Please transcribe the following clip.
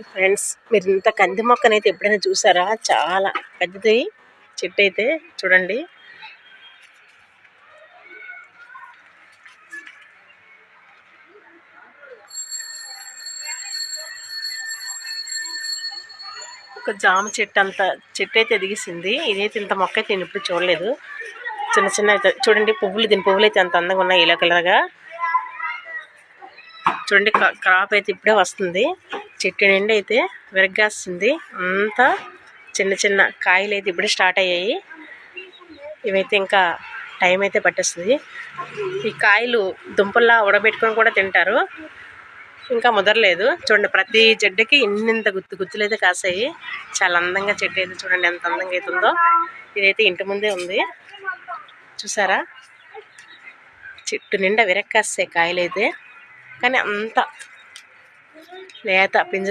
Hi friends మీరు ఇంత కంది మొక్కనైతే ఎప్పుడైనా చూసారా? చాలా పెద్దది చెట్టు అయితే చూడండి. ఒక జామ చెట్టు అంత చెట్టు అయితే ఎదిగిసింది. ఇదైతే ఇంత మొక్క అయితే నేను ఇప్పుడు చూడలేదు. చిన్న చిన్న అయితే- చూడండి పువ్వులు దీని పువ్వులు అయితే అంత అందంగా ఉన్నాయి ఇలా కలర్గా. చూడండి క్రాప్ అయితే ఇప్పుడే వస్తుంది. చెట్టు నిండి అయితే విరగ్గాస్తుంది. అంతా చిన్న చిన్న కాయలు అయితే ఇప్పుడే స్టార్ట్ అయ్యాయి. ఇవైతే ఇంకా టైం అయితే పట్టేస్తుంది. ఈ కాయలు దుంపల్లా ఉడబెట్టుకొని కూడా తింటారు. ఇంకా ముదరలేదు. చూడండి ప్రతి చెడ్డకి ఇన్నింత గుత్తు గుత్తులు అయితే కాసాయి. చాలా అందంగా చెట్టు అయితే చూడండి ఎంత అందంగా అవుతుందో ఇదైతే ఇంటి ముందే ఉంది. చూసారా? చెట్టు నిండా విరక్కాస్తాయి కాయలు అయితే. కానీ అంత Lihat tak pinza